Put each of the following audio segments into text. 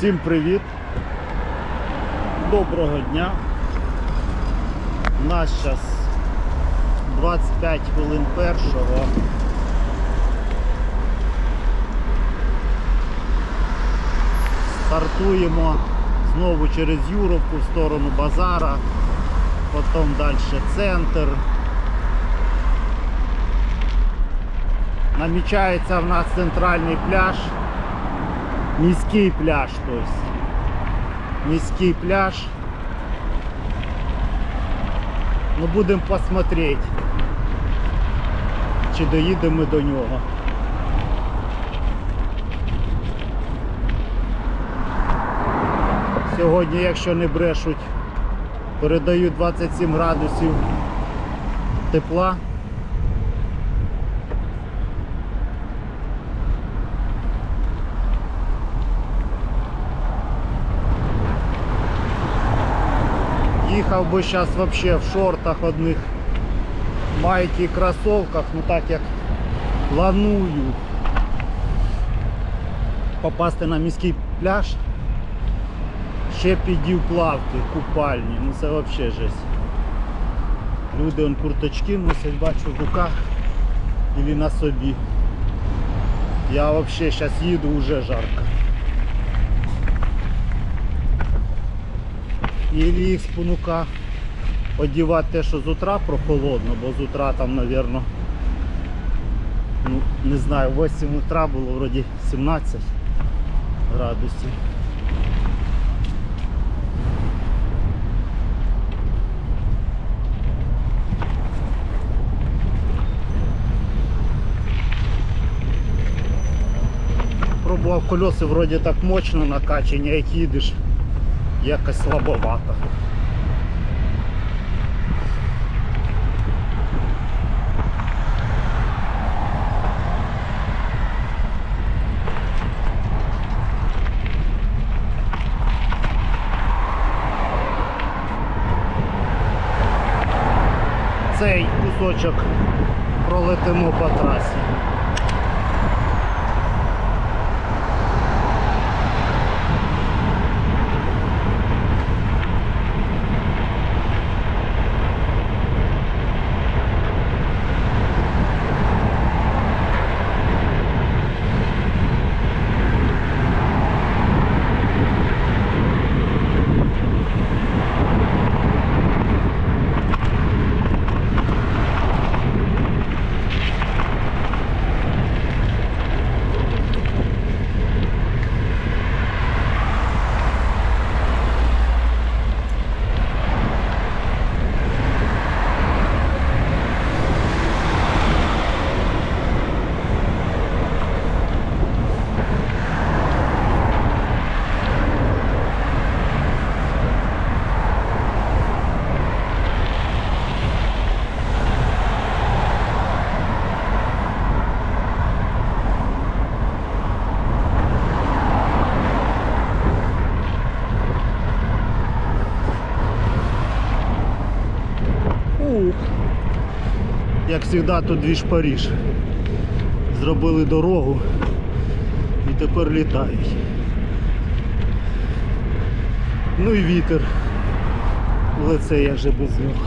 Всім привіт! Доброго дня! У нас зараз 25 хвилин першого. Стартуємо знову через Юровку в сторону базара, потім далі центр. Намічається в нас центральний пляж. Міський пляж, то есть. Міський пляж. Ну будемо посмотреть, чи доїдемо до нього. Сьогодні, якщо не брешуть, передають 27 градусів тепла. Їхав би зараз взагалі в шортах одних, майки і кросовках, ну так як планую попасти на міський пляж, ще підів плавки, купальні, ну це взагалі жесть. Люди он курточки носять, бачу в руках і на собі. Я взагалі зараз їду вже жарко. І їх спонука одівати те, що з утра прохолодно, бо з утра там, мабуть, ну, не знаю, 8 утра було вроді 17 градусів. Пробував колеса вроді так мощно накачані, як їдеш якось слабовато. Цей кусочок пролетимо по трасі. Ух. Як завжди, тут двіж Паріж. Зробили дорогу і тепер літають. Ну і вітер. але лице я вже без нього.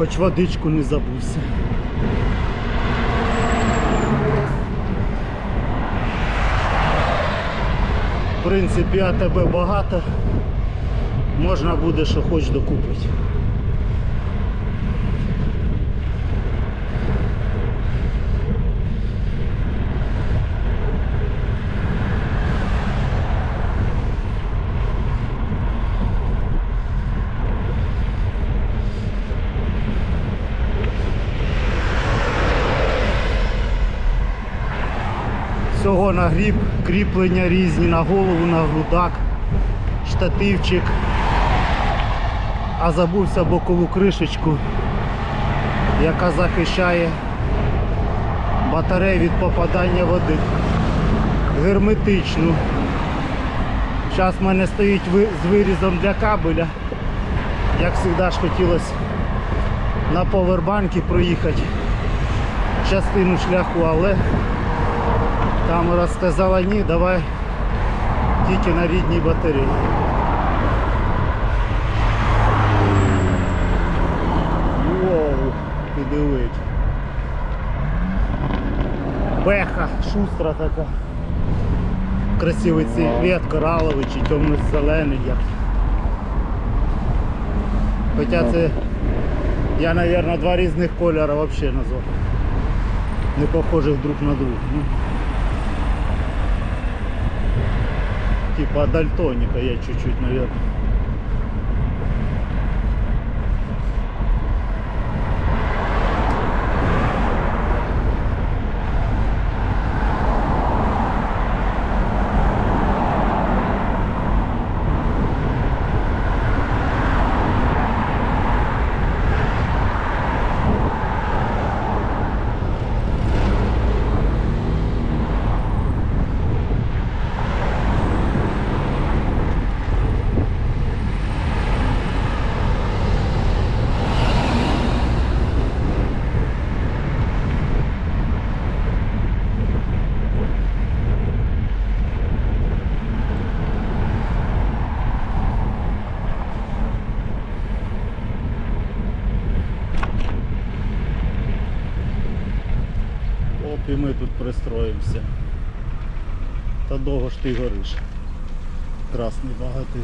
Хоч водичку не забувся. В принципі, АТБ багато. Можна буде, що хоч докупити. Всього на гріб, кріплення різні на голову, на грудак, штативчик. А забувся бокову кришечку, яка захищає батарею від попадання води. Герметичну. Зараз в мене стоїть з вирізом для кабеля. Як завжди ж хотілося на повербанки проїхати частину шляху, але камера сказала ні, давай тільки на рідній батареї. Воу, ти дивись. Беха, шустра така. Красивий цвіт, кораловий чи темно-зелений. Як. Хоча це я, мабуть, два різних кольори взагалі назвав. Не похожих друг на друга. Типа дальтоника я чуть-чуть, наверное. І ми тут пристроїмося. Та довго ж ти гориш. Красний багатир.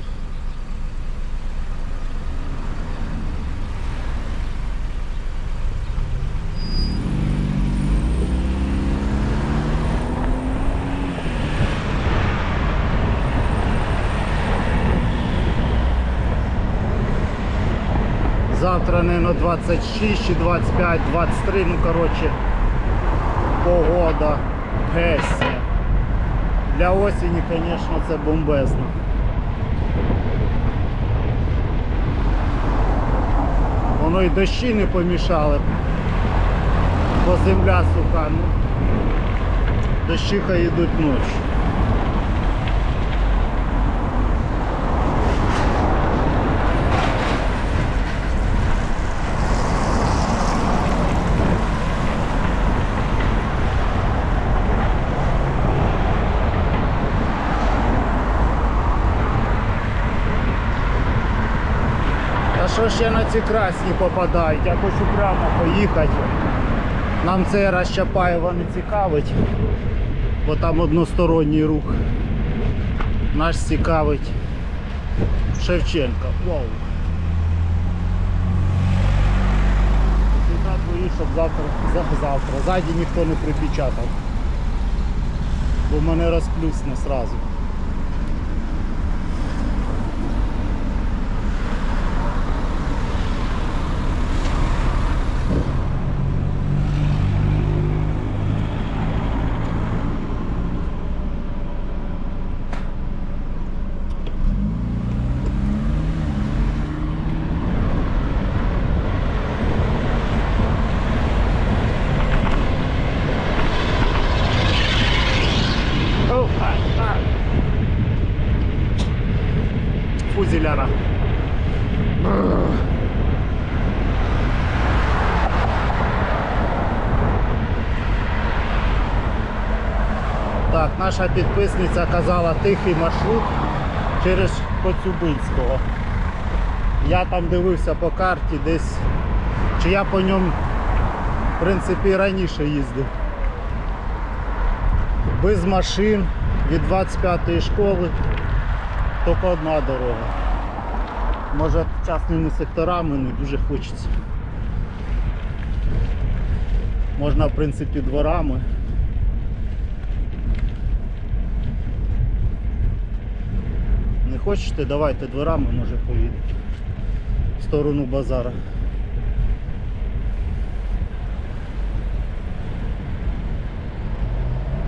Завтра, наверное, 26 чи 25, 23, ну коротше, погода песня. Для осені, звісно, це бомбезно. Воно і дощі не помішали, бо земля суха, ну дощі хай йдуть ночі. А ще на ці красні попадають? Я хочу прямо поїхати. Нам цей раз Чапаєва не цікавить, бо там односторонній рух. Наш цікавить Шевченка. Вау. Твої, щоб завтра, за- завтра. Ззаді ніхто не припечатав. Бо мене розплюсне сразу. Наша підписниця казала тихий маршрут через Коцюбинського. Я там дивився по карті десь, чи я по ньому, в принципі, раніше їздив без машин від 25-ї школи тільки одна дорога. Може частними секторами не дуже хочеться. Можна в принципі дворами. Хочете, давайте дворами, може поїдемо. В сторону базара.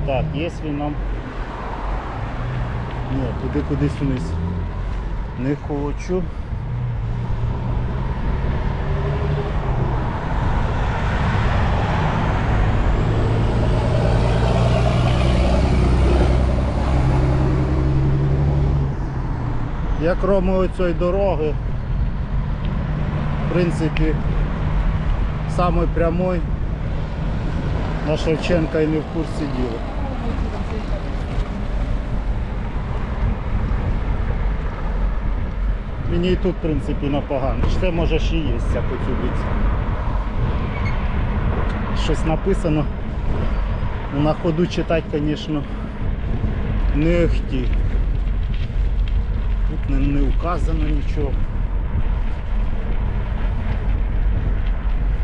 Так, він нам. Ні, туди кудись вниз. Не хочу. Я кроме оцієї дороги, в принципі, самої прямой на Шевченка і не в курсі діла. Мені і тут, в принципі, непогано. Це може ще є ця коцюбиця. Щось написано. На ходу читати, звісно, не. Тут не, не указано нічого.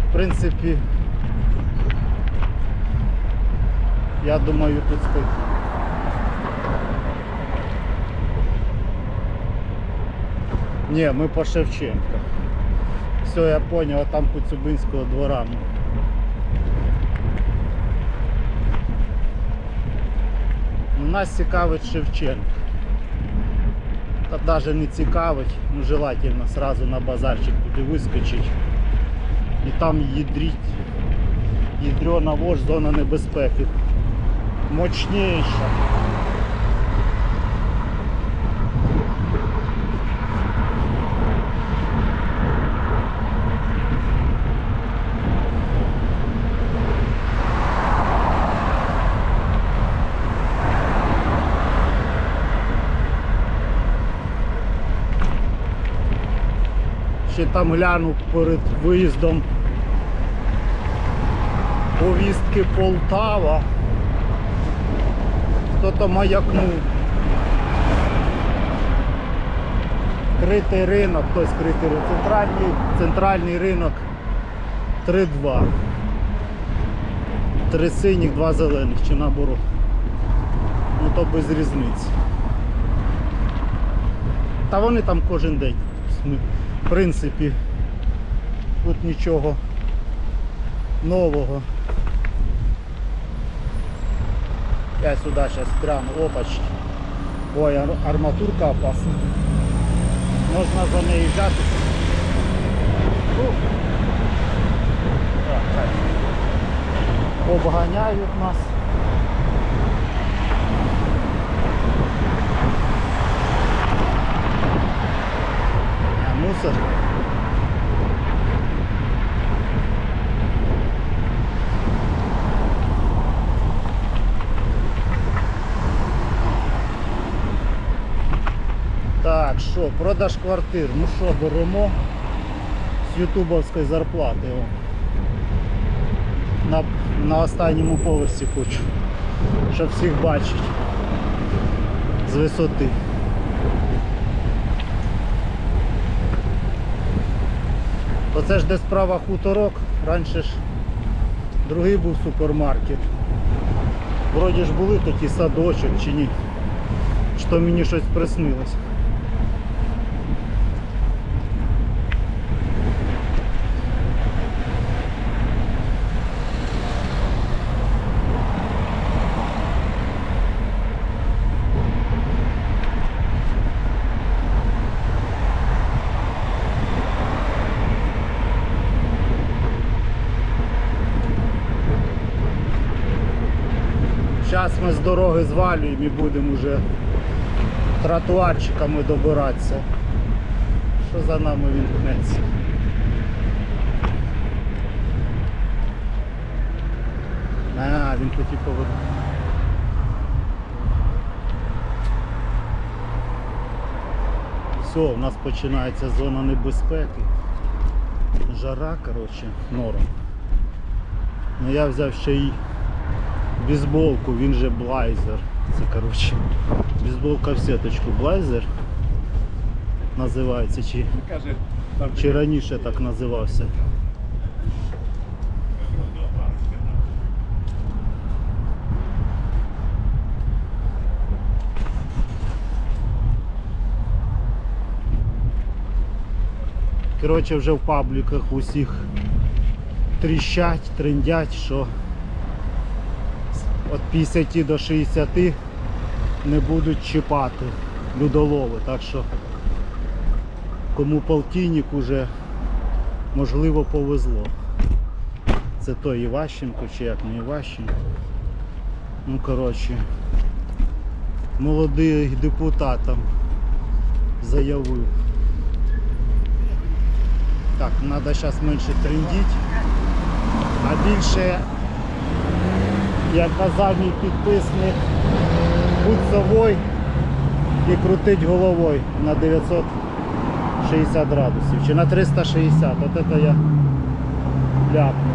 В принципі, я думаю, тут спокійно. Ні, ми по Шевченка. Все, я понял, а там Коцюбинського двора. ми. Ну, Нас цікавить Шевченка. Навіть не цікавить, ну желательно сразу на базарчик туди вискочить. І там ядрить Ядрена вож, зона небезпеки. Мощніша. Ще там гляну перед виїздом повістки Полтава. Хто-то маякнув. Критий ринок, хтось критий ринок. Центральний, центральний ринок 3-2. Три синіх, два зелених чи наоборот. Ну то без різниці. Та вони там кожен день. В принципі, тут нічого нового. Я сюди зараз прямо опачки. Ой, арматурка опасна. Можна за неї взяти. Обганяють нас. А, мусор. Так, що, продаж квартир. Ну що, беремо з ютубовської зарплати. О. На, на останньому поверсі хочу, щоб всіх бачити з висоти. Оце ж де справа хуторок, раніше ж другий був супермаркет. Вроді ж були такі садочок чи ні. Що мені щось приснилось. Зараз ми з дороги звалюємо і будемо вже тротуарчиками добиратися. Що за нами він гнеться? А, він хотів повернути. Все, у нас починається зона небезпеки. Жара, коротше, норм. Ну я взяв ще й бейсболку, він же блайзер. Це коротше. Бейсболка в сеточку блайзер називається, чи, чи раніше так називався. Коротше, вже в пабліках усіх тріщать, трендять, що від 50 до 60 не будуть чіпати людолови. Так що кому полтинник уже можливо повезло. Це той Іващенко чи як не Іващенко. Ну коротше, молодий депутат там заявив. Так, треба зараз менше трендіть, а більше, як казав мій підписник, будь совой і крутить головою на 960 градусів чи на 360. От це я ляпнув.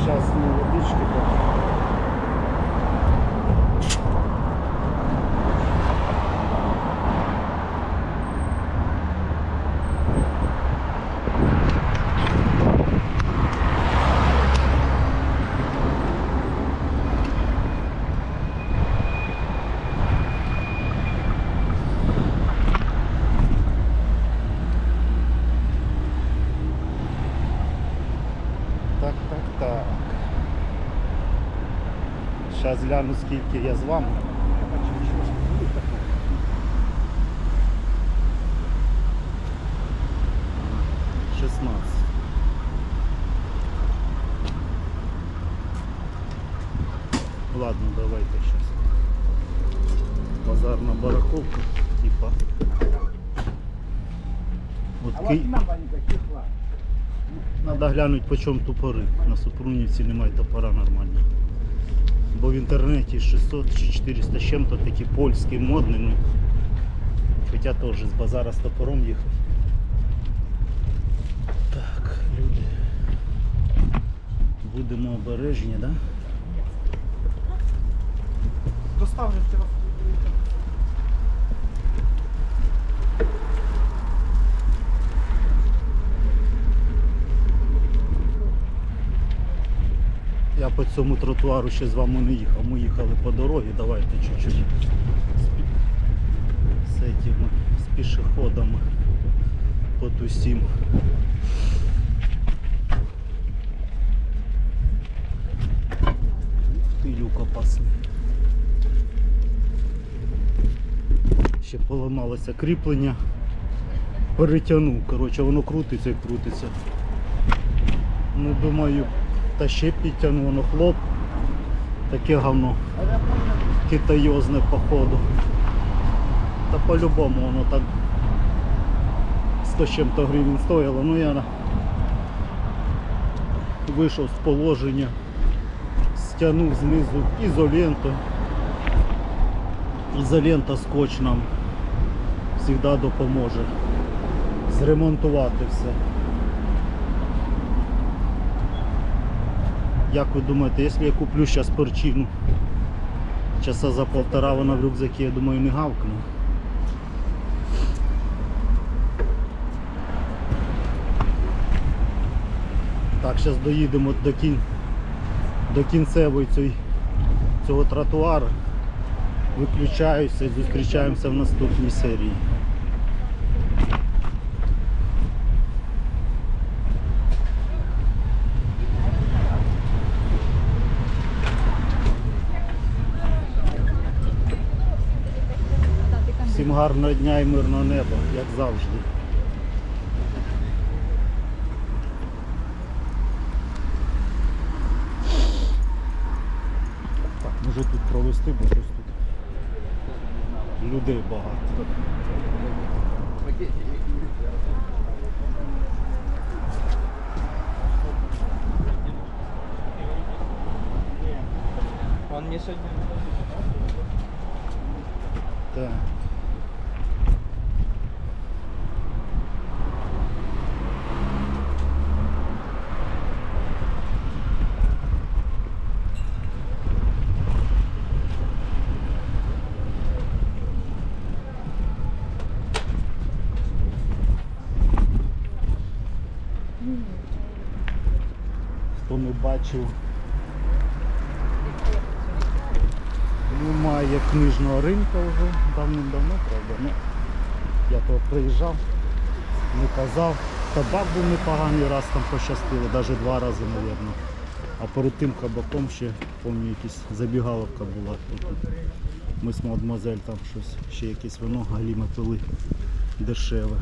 Сейчас мы водички попьем. Так, так, так. Зараз гляну скільки я з вами. Шістнадцять. Ладно, давайте сейчас. Базарна бараховка, типа. Вот А Ки... вот нам никаких лад. Надо глянути по чому топори. На Супрунівці немає топора нормально. Бо в інтернеті 600 чи 400 з чим-то такі польські модні. Ну, хоча теж з базара з топором їхав. Так, люди. Будемо обережні, так? Да? Доставлю же Я по цьому тротуару ще з вами не їхав. Ми їхали по дорозі, давайте чуть-чуть з, з, з пішоходами потусім. Ти люк опасний. Ще поламалося кріплення. Перетягнув. Коротше, воно крутиться і крутиться. Ну думаю, та ще підтягну, воно хлоп. Таке говно китайозне походу. Та по-любому воно там 100 з чим-то гривень стоїло. Ну я вийшов з положення, стягнув знизу ізоленту. Ізолента скотч нам завжди допоможе зремонтувати все. Як ви думаєте, якщо я куплю зараз перчину, часа за полтора вона в рюкзакі, я думаю, не гавкне. Так, зараз доїдемо до, кін... до кінцевої цієї- цього тротуару. Виключаюся і зустрічаємося в наступній серії. Всім гарного дня і мирного неба, як завжди. Так, може тут провести, бо щось тут людей багато. Он мне сегодня... Так. Бачив, немає книжного ринку вже давним-давно, правда. Ну, я то приїжджав, не казав. Табак був непоганий, раз там пощастило, навіть два рази, мабуть. А перед тим кабаком ще, пам'ятаю, якась забігаловка була. Ми з мадемуазель там щось, ще якесь вино галіме пили дешеве.